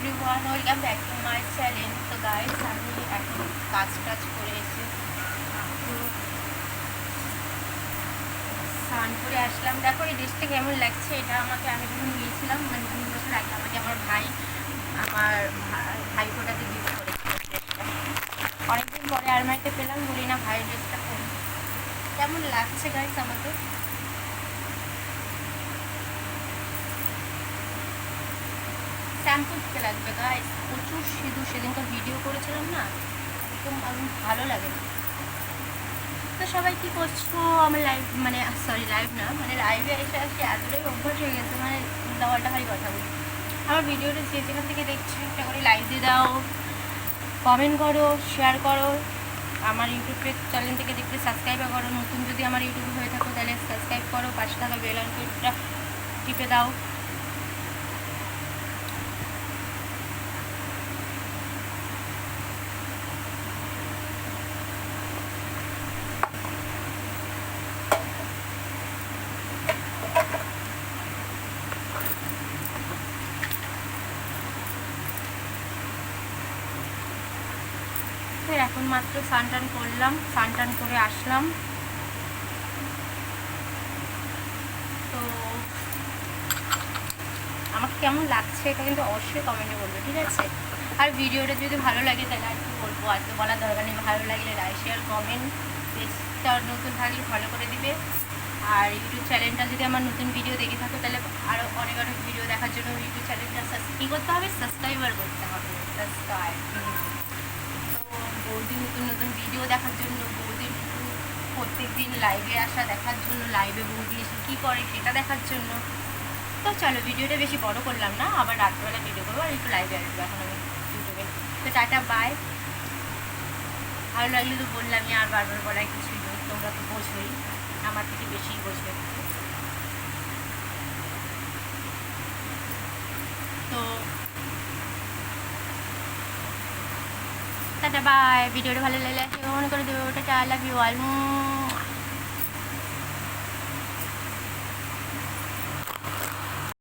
Everyone welcome back to my channel তো guys আমি এখন কাজ টাজ করে এসে স্নান আসলাম। দেখো, এই ড্রেসটা কেমন লাগছে এটা আমাকে আমি যখন নিয়েছিলাম মানে তিন বছর আগে আমাকে আমার ভাই আমার ভাই ফোটাতে গিফট করেছিল ড্রেসটা অনেকদিন পরে আলমারিতে পেলাম, বলি না ভাই ড্রেসটা কেমন লাগছে গাইস আমাকে? শ্যাম্পু দিতে লাগবে গাইস প্রচুর সিঁদুর, সেদিনকার ভিডিও করেছিলাম না? একদম আমি ভালো লাগে। না তো সবাই কি করছ? আমার লাইভ মানে সরি লাইভ না মানে লাইভে এসে আসে এতটাই অভ্যাস হয়ে গেছে মানে দেওয়াটা হয় কথা বলি। আমার ভিডিওটা যে যেখান থেকে দেখছ, একটা করে লাইভ দিয়ে দাও কমেন্ট করো শেয়ার করো। আমার ইউটিউব চ্যানেল থেকে দেখতে সাবস্ক্রাইব করো। নতুন যদি আমার ইউটিউব হয়ে থাকো, তাহলে সাবস্ক্রাইব করো, পাশে থাকা বেল আইকনটা টিপে দাও। তো এখন মাত্র স্নান টান করলাম স্নান টান করে আসলাম। তো আমাকে কেমন লাগছে এটা কিন্তু অবশ্যই কমেন্টে বলবে, ঠিক আছে? আর ভিডিওটা যদি ভালো লাগে তাহলে আর কি বলব, আর তো বলার দরকার নেই, ভালো লাগলে লাইক শেয়ার কমেন্ট পেজটা নতুন থাকলে ফলো করে দিবে। আর ইউটিউব চ্যানেলটা যদি আমার নতুন ভিডিও দেখে থাকো, তাহলে আরও অনেক অনেক ভিডিও দেখার জন্য ইউটিউব চ্যানেলটা কী করতে হবে সাবস্ক্রাইবার করতে হবে সাবস্ক্রাইব তো বৌদি নতুন নতুন ভিডিও দেখার জন্য বৌদির প্রত্যেক দিন লাইভে আসা দেখার জন্য লাইভে বৌদি এসে কী করে সেটা দেখার জন্য। তো চলো ভিডিওটা বেশি বড় করলাম না, আবার রাত্রবেলা ভিডিও করব আর একটু লাইভে আসব এখন আমি ইউটিউবে তো টাটা বাই ভালো লাগলে তো বললামই, আর বারবার বলার কিছুই নেই, তোমরা তো বোঝোই, আমার থেকে বেশি বুঝবে তো টাটা বাই ভিডিওটা ভালো লাগলে মনে করে দেবে ওটা লাভ ইউ